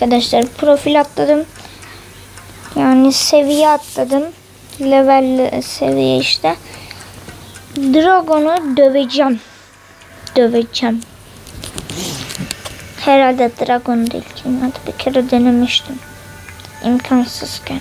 Arkadaşlar profil atladım. Yani seviye atladım. Level seviye işte. Dragon'u döveceğim. Döveceğim. Herhalde Dragon değil. Hadi bir kere denemiştim. İmkansızken.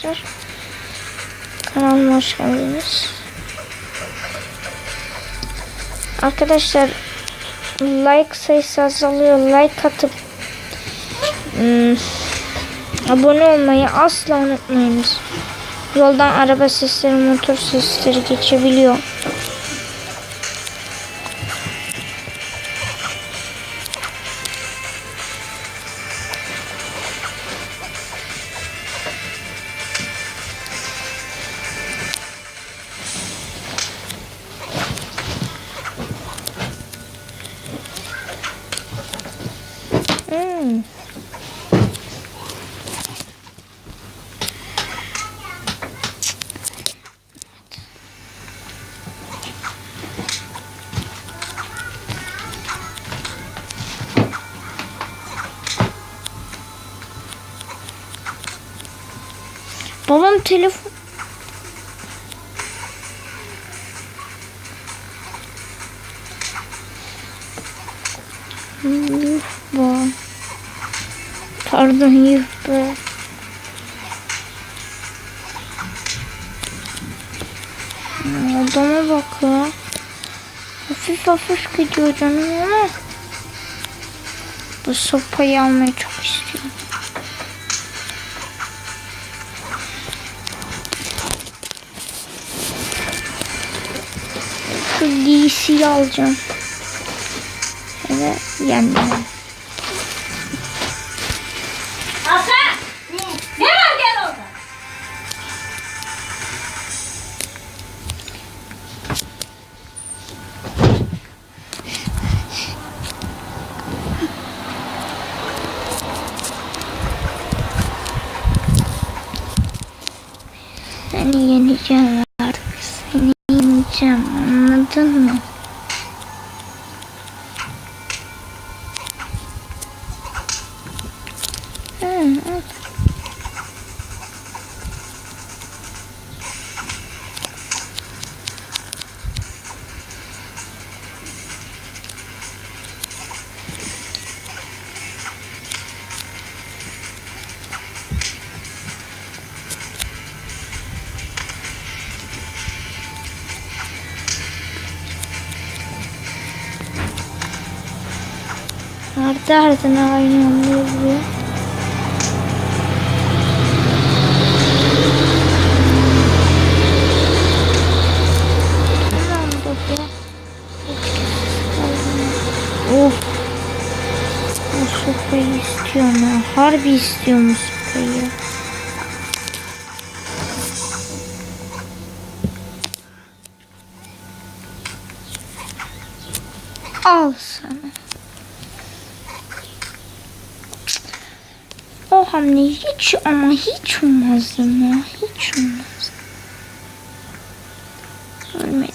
Arkadaşlar. Kanalıma hoş geldiniz. Arkadaşlar like sayısı azalıyor. Like atıp hmm, abone olmayı asla unutmayınız. Yoldan araba sesleri, motor sesleri geçebiliyor. Hmm. Babam telefon Yuh be. Pardon be. Adama bak ya. Hafif hafif gidiyor canım ama. Bu sopayı almayı çok istiyorum. Şu DC'yi alacağım. Ve yendim. Yeneceğim artık. Seni yeneceğim. Anladın mı? Ardı ardına aynı anda yazıyor. İstiyorum ya. Harbi istiyorum sopayı. Al sana. O hamle hiç ama hiç olmazdı ya. Hiç olmaz. Ölmedi.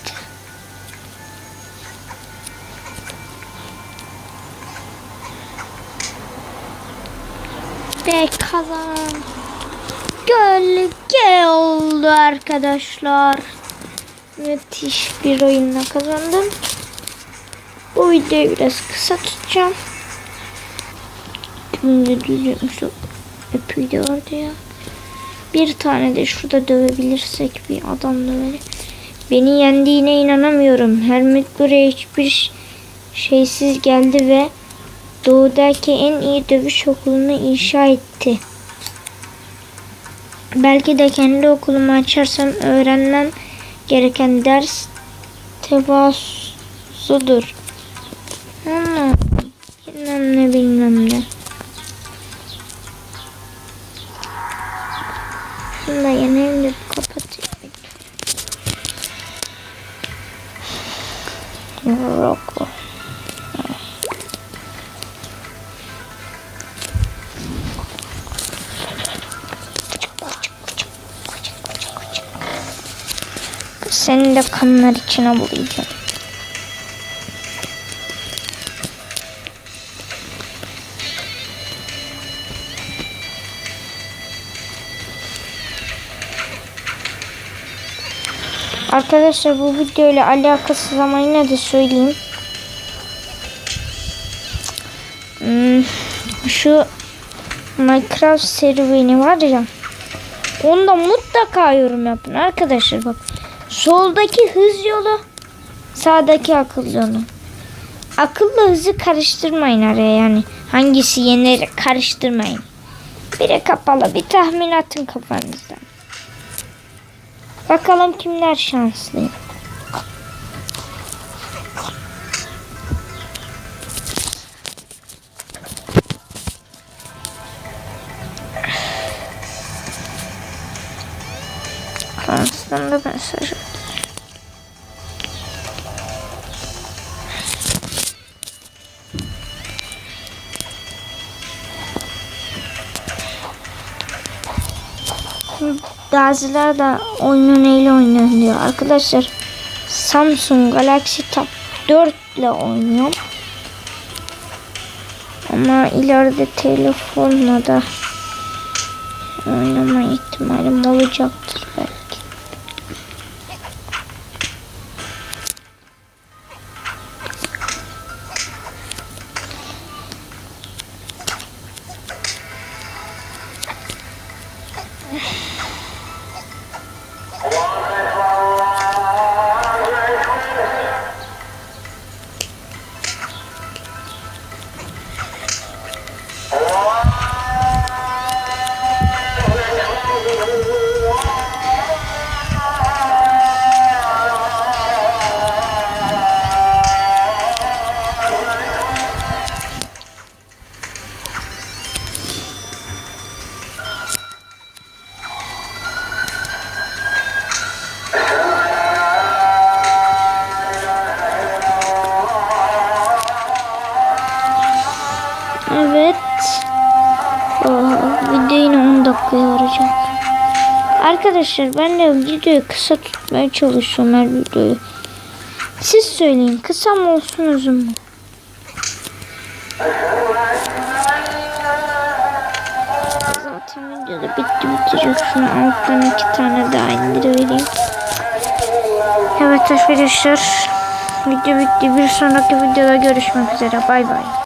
Ve kazan. Gölge oldu arkadaşlar. Müthiş bir oyunla kazandım. Bu videoyu biraz kısa tutacağım. Şimdi düzülmüş o öpüyü de orada ya. Bir tane de şurada dövebilirsek bir adam dövelim. Beni yendiğine inanamıyorum. Helmut buraya hiçbir şeysiz geldi ve doğudaki en iyi dövüş okulunu inşa etti. Belki de kendi okulumu açarsam öğrenmem gereken ders tevazudur. Ama bilmem ne bilmem ne. Senin de kanlar içine bulayacağım. Arkadaşlar bu video ile alakasız ama yine de söyleyeyim. Hmm, şu Minecraft serüveni var ya. Onda mutlaka yorum yapın arkadaşlar bak. Soldaki hız yolu, sağdaki akıl yolu. Akılla hızı karıştırmayın araya yani. Hangisi yenir karıştırmayın. Biri kapalı bir tahmin atın kafanızdan. Bakalım kimler şanslı. Fransızdan da Bazıları da oyunu neyle oynuyor diyor. Arkadaşlar Samsung Galaxy Tab 4 ile oynuyorum. Ama ileride telefonla da oynama ihtimalim olacaktır belki. Evet. Oha, video yine 10 dakikaya varacak. Arkadaşlar ben de videoyu kısa tutmaya çalışıyorum her videoyu. Siz söyleyin kısa mı olsun uzun mu? Zaten videoda bitti bitecek. Şunu alttan iki tane daha indirivereyim. Evet arkadaşlar. Video bitti. Bir sonraki videoda görüşmek üzere. Bay bay.